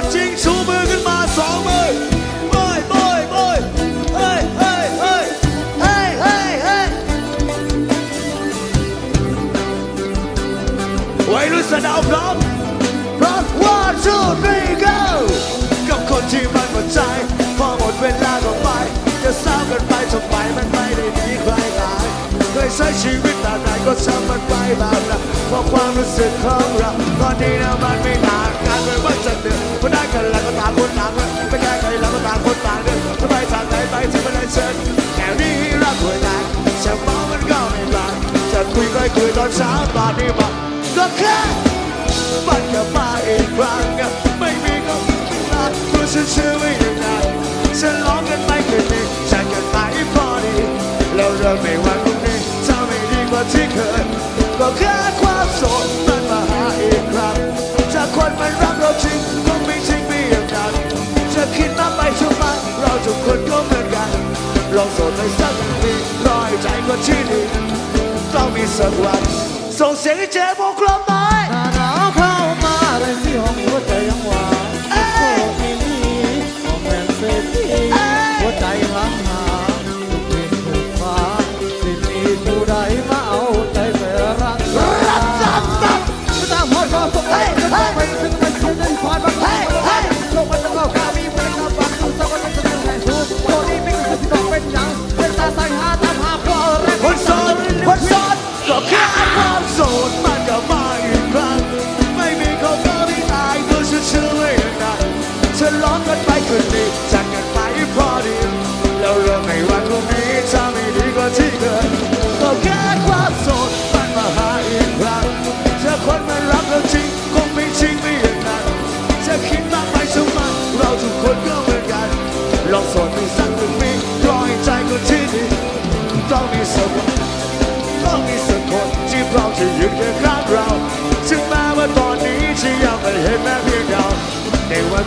ดจริงชูมือขึ้นมาสองมือโบยโบยโบยเฮ้ยเฮ้ยเฮ้ยเฮ้ยเฮ้ยเฮ้ยวัยรุ่นสนามพร้อมพร้อม one two three go กับคนที่มันหมดใจ พอหมดเวลาก็ไป จะเศร้ากันไปทำไมมันไม่ได้มีใครหลายเคยใช้ชีวิต ก็ช่างมันไปแบบนั้นเพราะความรู้สึกของเราตอนนี้นะมันไม่นานการเป็นว่าจะเดือดพอได้กันแล้วก็ต่างคนต่างเดินไม่แก้ไขแล้วก็ต่างคนต่างเดินจะไปทางไหนไปที่ไม่ได้เชิญแค่นี้รักหัวใจจะมองมันก็ไม่บานจะคุยก็คุยตอนเช้าตอนนี้มันก็แค่มันกลับมาอีกครั้งไม่มีก็ไม่นาเพราะฉันเชื่อไม่ยังไงฉันร้องกันไปคืนนี้ฉันกันไปพอดีแล้วเริ่มไม่หวัง ที่เคยก็แค่ความโสดมันมาหาอีกครั้งถ้าคนมันรักเราจริงคงไม่ทิ้งไม่อย่างนั้นจะคิดมาไปทำไมเราทุกคนก็เหมือนกันลองโสดไปสักทีรอให้ใจก็ที่ดีต้องมีสักวันส่งเสียงให้เจ๊พวกเราหน่อยหน้าหนาวเข้ามาเลยที่ห้องหัวใจยังหวาน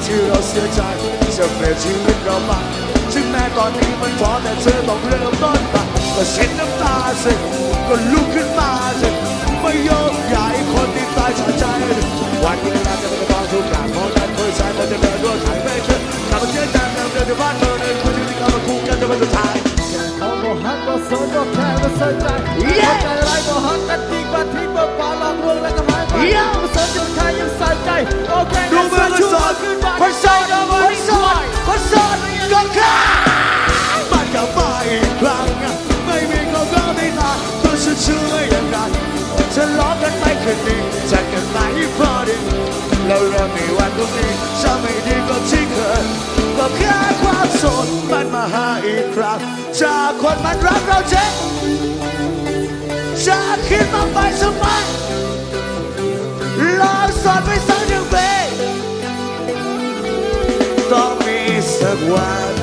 ที่เราเสียใจจะเปลี่ยนชีวิตเราไปถึงแม้ตอนนี้มันท้อแต่เธอต้องเริ่มต้นใหม่ก็เช็ดน้ำตาสิก็ลุกขึ้นมาสิไม่ยอมอย่าให้คนที่ตายจากใจ วันเวลาจะเป็นความทุกข์อย่างของนั้นเคยใช้มันจะเดินด้วยไขไม่เชื่อกลับมาเชื่อใจเดิมเดินที่บ้านเธอเดินคนที่เข้ามาคู่กันจะเป็นสุดท้ายเขาบอกฮักก็สนก็แค่ก็สนใจหัวใจไรก็ฮักกันดีกว่าที่เบิกฟ้าหลอกลวงและก็หายไปก็สนจนใครยังใส่ใจโอเคดู ฉันร้องกันไปคืนนี้จัดกันไปพอดีแล้วเริ่มในวันพรุ่งนี้จะไม่ดีก็ที่เคยก็แค่ความสดมันมาหาอีกครั้งจากคนมันรักเราเจ๊จะคิดมาไปทำไมลองสอนไปสักหนึ่งเพลงต้องมีสักวัน